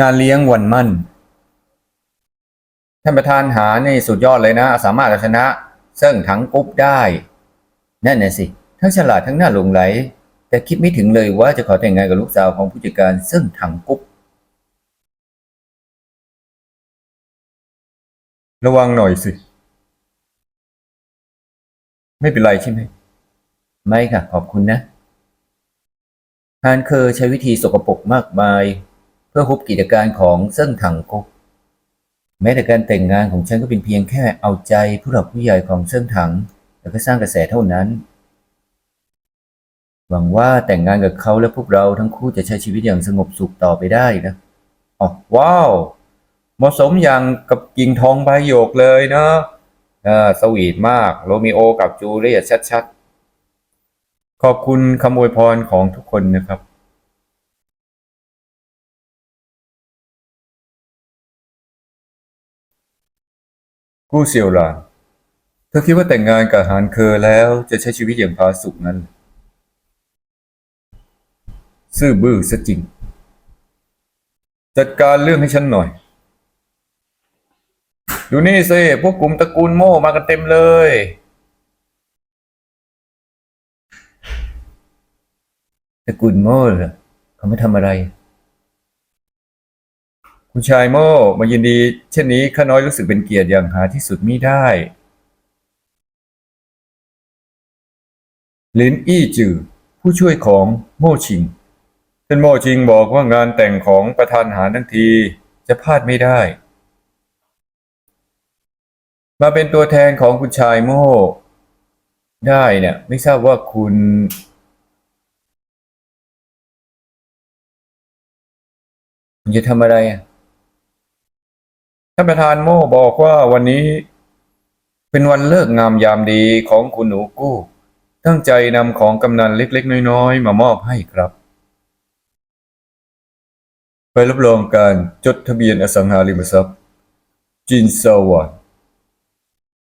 งานเลี้ยงวันมั่น ท่านประธานหานี่สุดยอดเลยนะ สามารถเอาชนะเซิ่งถังกุ๊บได้ นั่นน่ะสิ ทั้งฉลาดทั้งน่าหลงไหล แต่คิดไม่ถึงเลยว่าจะขอแต่งงานกับลูกสาวของผู้จัดการเซิ่งถังกุ๊บระวังหน่อยสิ ไม่เป็นไรใช่ไหม ไม่ค่ะ ขอบคุณนะฮานเคอใช้วิธีสกปรกมากมาย เพื่อฮุบกิจการของเซิ่งถังกกแม้แต่การแต่งงานของฉันก็เป็นเพียงแค่เอาใจผู้หลักผู้ใหญ่ของเซิ่งถัง แล้วก็สร้างกระแสเท่านั้น หวังว่าแต่งงานกับเขาและพวกเราทั้งคู่จะใช้ชีวิตอย่างสงบสุขต่อไปได้นะอ๋อว้าวเหมาะสมอย่างกับกิ่งทองใบหยกเลยเนาะอ่าสวีทมากโรมิโอกับจูเลียตชัดๆขอบคุณคำอวยพรของทุกคนนะครับ กู้เซียวหลานเธอคิดว่าแต่งงานกับฮานเคอแล้วจะใช้ชีวิตอย่างผาสุกนั้น ซื่อบื้อซะจริง จัดการเรื่องให้ฉันหน่อย ดูนี่สิพวกกลุ่มตระกูลโม่มากันเต็มเลย ตระกูลโม่เหรอเขาไม่ทำอะไร คุณชายโม่มายินดีเช่นนี้ข้าน้อยรู้สึกเป็นเกียรติอย่างหาที่สุดมิได้ลินอี้จือ ผู้ช่วยของโม่ชิงท่านโม่ชิงบอกว่างานแต่งของประธานหารทั้งทีจะพลาดไม่ได้ มาเป็นตัวแทนของคุณชายโม่ได้เนี่ย ไม่ทราบว่าคุณคุณจะทำอะไรอะ ท่านประธานโม่บอกว่าวันนี้ เป็นวันเลิกงามยามดีของคุณหนูกู้ ตั้งใจนำของกำนันเล็กๆ น้อยๆ มามอบให้ครับ ไปรับรองการจดทะเบียนอสังหาริมทรัพย์ จินซาวาน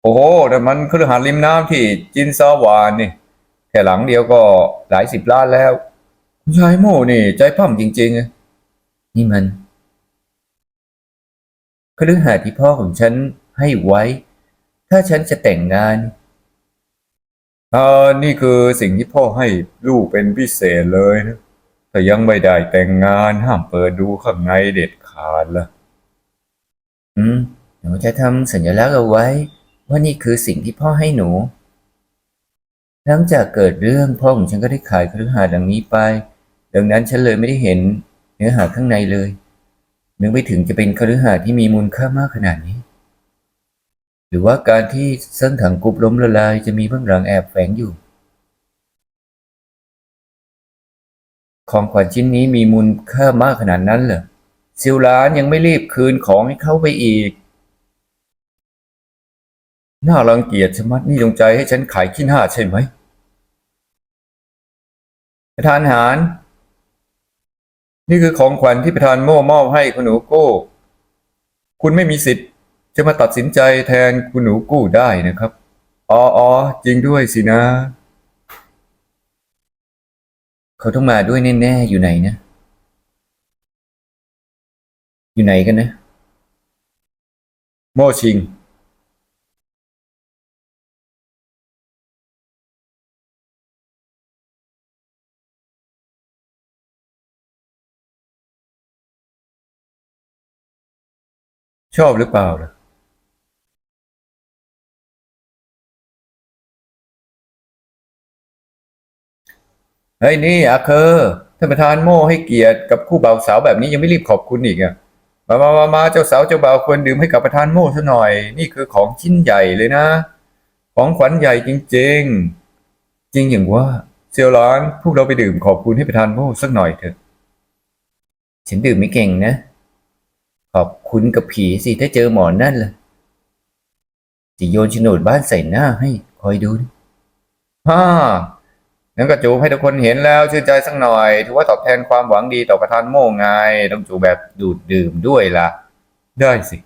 โอ้โหแต่มันคือหาดริมน้ำที่จินซาวานนี่แค่หลังเดียวก็หลายสิบล้านแล้วคุณชายโม่นี่ใจปั้มจริงๆนี่มัน คฤหาสน์ที่พ่อของฉันให้ไว้ ถ้าฉันจะแต่งงานอ่านี่คือสิ่งที่พ่อให้ลูกเป็นพิเศษเลยนะถ้ายังไม่ได้แต่งงานห้ามเปิดดูข้างในเด็ดขาดละอืม หนูจะทำสัญลักษณ์เอาไว้ ว่านี่คือสิ่งที่พ่อให้หนู หลังจากเกิดเรื่องพ่อของฉันก็ได้ขายคฤหาสน์หลังนี้ไป ดังนั้นฉันเลยไม่ได้เห็นเนื้อหาข้างในเลย นึกไม่ถึงจะเป็นคฤหาสน์ที่มีมูลค่ามากขนาดนี้ หรือว่าการที่เส้นถังกรุบล้มละลายจะมีเบื้องหลังแอบแฝงอยู่ ของขวัญชิ้นนี้มีมูลค่ามากขนาดนั้นเหรอซิลหลานยังไม่รีบคืนของให้เขาไปอีก น่ารังเกียจชะมัดนี่จงใจให้ฉันขายขี้หน้าใช่ไหมประธานหาร นี่คือของขวัญที่ประธานโม่มอบให้คุณหนูกู้ คุณไม่มีสิทธิ์ จะมาตัดสินใจแทนคุณหนูกู้ได้นะครับอ๋อออจริงด้วยสินะ เขาต้องมาด้วยแน่ๆอยู่ไหนนะ อยู่ไหนกันนะ โม่ชิง ชอบหรือเปล่าล่ะเฮ้ยนี่อาเคอร์ท่านประธานโม่ให้เกียรติกับคู่บ่าวสาวแบบนี้ยังไม่รีบขอบคุณอีกอะมามามามาเจ้าสาวเจ้าบ่าวควรดื่มให้กับประธานโม่ซะหน่อย นี่คือของชิ้นใหญ่เลยนะ ของขวัญใหญ่จริง ๆ จริงอย่างว่าเซียวหลานพวกเราไปดื่มขอบคุณให้ประธานโม่สักหน่อยเถอะ ฉันดื่มไม่เก่งนะ ขอบคุณกับผีสิถ้าเจอหมอนั่นล่ะจะโยนโฉนดบ้านใส่หน้าให้คอยดูนะฮ่างั้นก็จูบให้ทุกคนเห็นแล้วชื่นใจสักหน่อย ถือว่าตอบแทนความหวังดีต่อประธานโม่งไง ต้องจูบแบบดูดดื่มด้วยล่ะ ได้สิ